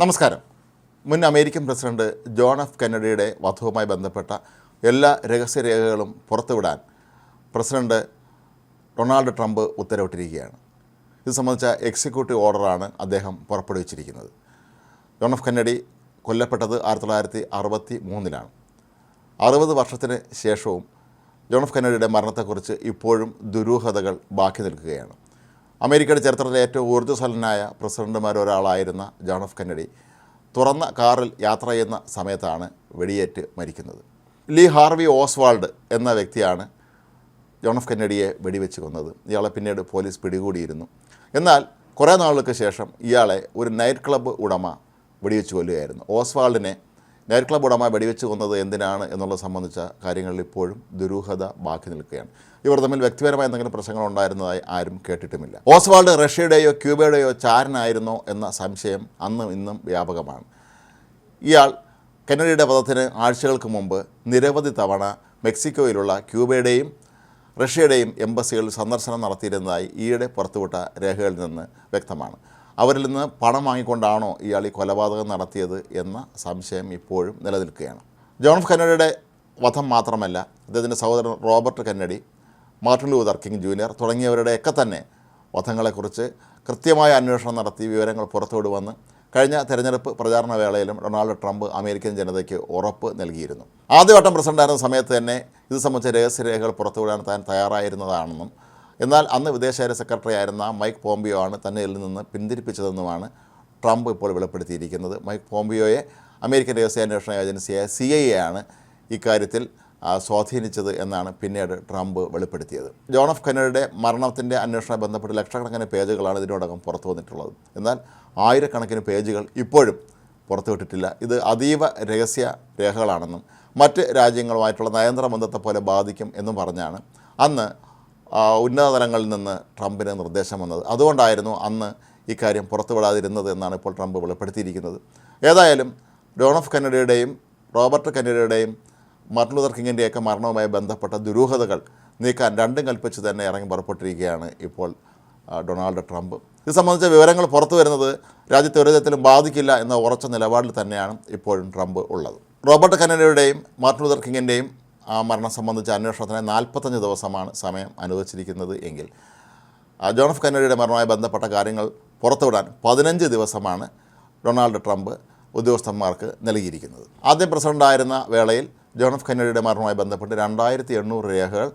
നമസ്കാരം. മുൻ American president John F കെന്നഡിയുടെ വധവുമായി ബന്ധപ്പെട്ട എല്ലാ രഹസ്യരേഖകളും പുറത്തുവിടാൻ പ്രസിഡന്റ് ഡൊണാൾഡ് ട്രംപ് ഉത്തരവിട്ടിരിക്കുകയാണ്. ഇത് സംബന്ധിച്ച എക്സിക്യൂട്ടീവ് ഓർഡറാണ് അദ്ദേഹം പുറപ്പെടുവിച്ചിരിക്കുന്നത്. ജോൺ എഫ് കെന്നഡി കൊല്ലപ്പെട്ടത് ആയിരത്തി തൊള്ളായിരത്തി അറുപത്തി മൂന്നിലാണ് അറുപത് വർഷത്തിന് ശേഷവും ജോൺ എഫ് കെന്നഡിയുടെ മരണത്തെക്കുറിച്ച് ഇപ്പോഴും ദുരൂഹതകൾ ബാക്കി നിൽക്കുകയാണ്. അമേരിക്കയുടെ ചരിത്രത്തിലെ ഏറ്റവും ഊർജസ്വലനായ പ്രസിഡന്റുമാരൊരാളായിരുന്ന ജോൺ എഫ് കെന്നഡി തുറന്ന കാറിൽ യാത്ര ചെയ്യുന്ന സമയത്താണ് വെടിയേറ്റ് മരിക്കുന്നത്. ലീ ഹാർവി ഓസ്വാൾഡ് എന്ന വ്യക്തിയാണ് ജോൺ എഫ് കെന്നഡിയെ വെടിവെച്ച് കൊന്നത്. ഇയാളെ പിന്നീട് പോലീസ് പിടികൂടിയിരുന്നു. എന്നാൽ കുറേ നാളുകൾക്ക് ശേഷം ഇയാളെ ഒരു നൈറ്റ് ക്ലബ്ബ് ഉടമ വെടിവെച്ച് കൊല്ലുകയായിരുന്നു. ഓസ്വാൾഡിനെ നൈറ്റ് ക്ലബ് ഉടമ വെടിവെച്ച് കൊന്നത് എന്തിനാണ് എന്നുള്ളത് സംബന്ധിച്ച കാര്യങ്ങളിൽ ഇപ്പോഴും ദുരൂഹത ബാക്കി നിൽക്കുകയാണ്. ഇവർ തമ്മിൽ വ്യക്തിപരമായ എന്തെങ്കിലും പ്രശ്നങ്ങൾ ഉണ്ടായിരുന്നതായി ആരും കേട്ടിട്ടുമില്ല. ഓസ്വാൾഡ് റഷ്യയുടെയോ ക്യൂബയുടെയോ ചാരനായിരുന്നോ എന്ന സംശയം അന്നും ഇന്നും വ്യാപകമാണ്. ഇയാൾ കെന്നഡിയുടെ വധത്തിന് ആഴ്ചകൾക്ക് മുമ്പ് നിരവധി തവണ മെക്സിക്കോയിലുള്ള ക്യൂബയുടെയും റഷ്യയുടെയും എംബസികളിൽ സന്ദർശനം നടത്തിയിരുന്നതായി ഈയിടെ പുറത്തുവിട്ട രേഖകളിൽ നിന്ന് വ്യക്തമാണ്. അവരിൽ നിന്ന് പണം വാങ്ങിക്കൊണ്ടാണോ ഇയാൾ ഈ കൊലപാതകം നടത്തിയത് എന്ന സംശയം ഇപ്പോഴും നിലനിൽക്കുകയാണ്. ജോൺ ഓഫ് കെന്നഡിയുടെ വധം മാത്രമല്ല അദ്ദേഹത്തിന്റെ സഹോദരൻ Robert Kennedy Martin Luther King Junior തുടങ്ങിയവരുടെയൊക്കെ തന്നെ വധങ്ങളെക്കുറിച്ച് കൃത്യമായ അന്വേഷണം നടത്തി വിവരങ്ങൾ പുറത്തുവിടുമെന്ന് കഴിഞ്ഞ തെരഞ്ഞെടുപ്പ് പ്രചാരണ വേളയിലും ഡൊണാൾഡ് ട്രംപ് അമേരിക്കൻ ജനതയ്ക്ക് ഉറപ്പ് നൽകിയിരുന്നു. ആദ്യവട്ടം പ്രസിഡന്റായിരുന്ന സമയത്ത് തന്നെ ഇത് സംബന്ധിച്ച രഹസ്യരേഖകൾ പുറത്തുവിടാൻ താൻ തയ്യാറായിരുന്നതാണെന്നും എന്നാൽ അന്ന് വിദേശകാര്യ സെക്രട്ടറി ആയിരുന്ന മൈക്ക് പോംപിയോ ആണ് തന്നെ നിന്ന് പിന്തിരിപ്പിച്ചതെന്നുമാണ് ട്രംപ് ഇപ്പോൾ വെളിപ്പെടുത്തിയിരിക്കുന്നത്. മൈക്ക് പോംപിയോയെ അമേരിക്കൻ രഹസ്യാന്വേഷണ ഏജൻസിയായ സി ഐ എ ആണ് ഇക്കാര്യത്തിൽ സ്വാധീനിച്ചത് എന്നാണ് പിന്നീട് ട്രംപ് വെളിപ്പെടുത്തിയത്. ജോൺ എഫ് കെന്നഡിയുടെ മരണത്തിന്റെ അന്വേഷണം ബന്ധപ്പെട്ട് ലക്ഷക്കണക്കിന് പേജുകളാണ് ഇതിനോടകം പുറത്തു വന്നിട്ടുള്ളത്. എന്നാൽ ആയിരക്കണക്കിന് പേജുകൾ ഇപ്പോഴും പുറത്തുവിട്ടിട്ടില്ല ഇത് അതീവ രഹസ്യ രേഖകളാണെന്നും മറ്റ് രാജ്യങ്ങളുമായിട്ടുള്ള നയതന്ത്ര ബന്ധത്തെ പോലെ ബാധിക്കും എന്നും പറഞ്ഞാണ് അന്ന് ആ, ഉന്നത തലങ്ങളിൽ നിന്ന് ട്രംപിന് നിർദ്ദേശം വന്നത്. അതുകൊണ്ടായിരുന്നു അന്ന് ഇക്കാര്യം പുറത്തുവിടാതിരുന്നത് എന്നാണ് ഇപ്പോൾ ട്രംപ് വെളിപ്പെടുത്തിയിരിക്കുന്നത്. ഏതായാലും ജോൺ ഓഫ് കന്നഡയുടെയും റോബർട്ട് കന്നഡയുടെയും മാർട്ടിൻ ലൂതർ കിങ്ങിന്റെയൊക്കെ മരണവുമായി ബന്ധപ്പെട്ട ദുരൂഹതകൾ നീക്കാൻ രണ്ടും കൽപ്പിച്ച് തന്നെ ഇറങ്ങി പുറപ്പെട്ടിരിക്കുകയാണ് ഇപ്പോൾ ഡൊണാൾഡ് ട്രംപ്. ഇത് സംബന്ധിച്ച വിവരങ്ങൾ പുറത്തു വരുന്നത് രാജ്യത്തെ ഒരു തരത്തിലും ബാധിക്കില്ല എന്ന ഉറച്ച നിലപാടിൽ തന്നെയാണ് ഇപ്പോഴും ട്രംപ് ഉള്ളത്. റോബർട്ട് കന്നഡയുടെയും മാർട്ടിൻ ലൂതർ കിങ്ങിന്റെയും ആ മരണം സംബന്ധിച്ച അന്വേഷണത്തിന് നാൽപ്പത്തഞ്ച് ദിവസമാണ് സമയം അനുവദിച്ചിരിക്കുന്നത് എങ്കിൽ ജോൺ എഫ് കെന്നഡിയുടെ മരണവുമായി ബന്ധപ്പെട്ട കാര്യങ്ങൾ പുറത്തുവിടാൻ പതിനഞ്ച് ദിവസമാണ് ഡൊണാൾഡ് ട്രംപ് ഉദ്യോഗസ്ഥന്മാർക്ക് നൽകിയിരിക്കുന്നത്. ആദ്യം പ്രസിഡന്റായിരുന്ന വേളയിൽ ജോൺ എഫ് കെന്നഡിയുടെ മരണവുമായി ബന്ധപ്പെട്ട് രണ്ടായിരത്തി എണ്ണൂറ് രേഖകൾ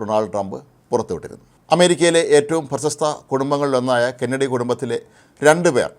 ഡൊണാൾഡ് ട്രംപ് പുറത്തുവിട്ടിരുന്നു. അമേരിക്കയിലെ ഏറ്റവും പ്രശസ്ത കുടുംബങ്ങളിലൊന്നായ കെന്നഡി കുടുംബത്തിലെ രണ്ട് പേർ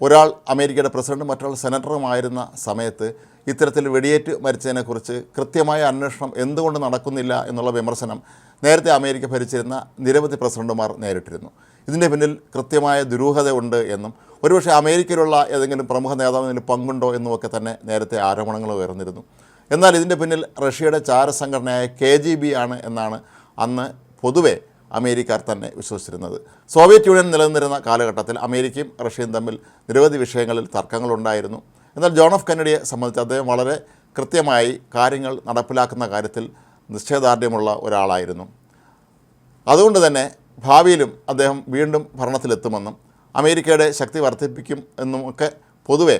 ഒരാൾ അമേരിക്കയുടെ പ്രസിഡന്റും മറ്റൊരാൾ സെനറ്ററുമായിരുന്ന സമയത്ത് ഇത്തരത്തിൽ വെടിയേറ്റ് മരിച്ചതിനെക്കുറിച്ച് കൃത്യമായ അന്വേഷണം എന്തുകൊണ്ട് നടക്കുന്നില്ല എന്നുള്ള വിമർശനം നേരത്തെ അമേരിക്ക ഭരിച്ചിരുന്ന നിരവധി പ്രസിഡന്റുമാർ നേരിട്ടിരുന്നു. ഇതിന്റെ പിന്നിൽ കൃത്യമായ ദുരൂഹത ഉണ്ട് എന്നും ഒരുപക്ഷെ അമേരിക്കയിലുള്ള ഏതെങ്കിലും പ്രമുഖ നേതാവിന് പങ്കുണ്ടോ എന്നുമൊക്കെ തന്നെ നേരത്തെ ആരോപണങ്ങൾ ഉയർന്നിരുന്നു. എന്നാൽ ഇതിന്റെ പിന്നിൽ റഷ്യയുടെ ചാരസംഘടനയായ കെ ജി ബി ആണ് എന്നാണ് അന്ന് പൊതുവെ അമേരിക്കാർ തന്നെ വിശ്വസിച്ചിരുന്നത്. സോവിയറ്റ് യൂണിയൻ നിലനിന്നിരുന്ന കാലഘട്ടത്തിൽ അമേരിക്കയും റഷ്യയും തമ്മിൽ നിരവധി വിഷയങ്ങളിൽ തർക്കങ്ങളുണ്ടായിരുന്നു. എന്നാൽ ജോൺ ഓഫ് കെന്നഡിയെ സംബന്ധിച്ച് അദ്ദേഹം വളരെ കൃത്യമായി കാര്യങ്ങൾ നടപ്പിലാക്കുന്ന കാര്യത്തിൽ നിശ്ചയദാർഢ്യമുള്ള ഒരാളായിരുന്നു. അതുകൊണ്ട് തന്നെ ഭാവിയിലും അദ്ദേഹം വീണ്ടും ഭരണത്തിലെത്തുമെന്നും അമേരിക്കയുടെ ശക്തി വർദ്ധിപ്പിക്കും എന്നും ഒക്കെ പൊതുവെ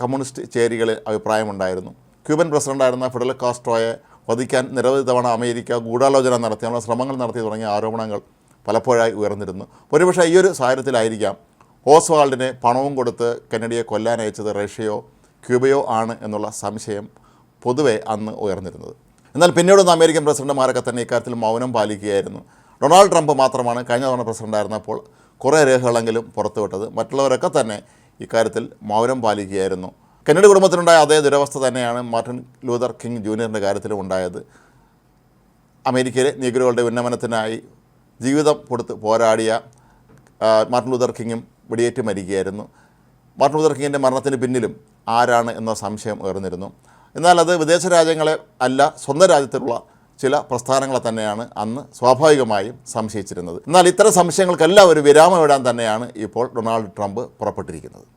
കമ്മ്യൂണിസ്റ്റ് ചേരികളിൽ അഭിപ്രായമുണ്ടായിരുന്നു. ക്യൂബൻ പ്രസിഡന്റായിരുന്ന ഫെഡറൽ കാസ്ട്രോയെ വധിക്കാൻ നിരവധി തവണ അമേരിക്ക ഗൂഢാലോചന നടത്തിയുള്ള ശ്രമങ്ങൾ നടത്തി തുടങ്ങിയ ആരോപണങ്ങൾ പലപ്പോഴായി ഉയർന്നിരുന്നു. ഒരുപക്ഷെ ഈ ഒരു സാഹചര്യത്തിലായിരിക്കാം ഓസ്വാൾഡിനെ പണവും കൊടുത്ത് കെന്നഡിയെ കൊല്ലാൻ അയച്ചത് റഷ്യയോ ക്യൂബയോ ആണ് എന്നുള്ള സംശയം പൊതുവെ അന്ന് ഉയർന്നിരുന്നത്. എന്നാൽ പിന്നീടൊന്ന് അമേരിക്കൻ പ്രസിഡന്റുമാരൊക്കെ തന്നെ ഇക്കാര്യത്തിൽ മൗനം പാലിക്കുകയായിരുന്നു. ഡൊണാൾഡ് ട്രംപ് മാത്രമാണ് കഴിഞ്ഞ തവണ പ്രസിഡന്റായിരുന്നപ്പോൾ കുറേ രേഖകളെങ്കിലും പുറത്തുവിട്ടത്. മറ്റുള്ളവരൊക്കെ തന്നെ ഇക്കാര്യത്തിൽ മൗനം പാലിക്കുകയായിരുന്നു. കെന്നഡി കുടുംബത്തിനുണ്ടായ അതേ ദുരവസ്ഥ തന്നെയാണ് മാർട്ടിൻ ലൂതർ കിങ് ജൂനിയറിന്റെ കാര്യത്തിലും ഉണ്ടായത്. അമേരിക്കയിലെ നീഗ്രോകളുടെ ഉന്നമനത്തിനായി ജീവിതം കൊടുത്ത് പോരാടിയ മാർട്ടിൻ ലൂതർ കിങ്ങും വെടിയേറ്റ് മരിക്കുകയായിരുന്നു. മാർട്ടിൻ ലൂതർ കിങ്ങിന്റെ മരണത്തിന് പിന്നിലും ആരാണ് എന്ന സംശയം ഉയർന്നിരുന്നു. എന്നാൽ അത് വിദേശ രാജ്യങ്ങളെ അല്ല സ്വന്തം രാജ്യത്തിലുള്ള ചില പ്രസ്ഥാനങ്ങളെ തന്നെയാണ് അന്ന് സ്വാഭാവികമായും സംശയിച്ചിരുന്നത്. എന്നാൽ ഇത്തരം സംശയങ്ങൾക്കെല്ലാം ഒരു വിരാമം ഇടാൻ തന്നെയാണ് ഇപ്പോൾ ഡൊണാൾഡ് ട്രംപ് പുറപ്പെട്ടിരിക്കുന്നത്.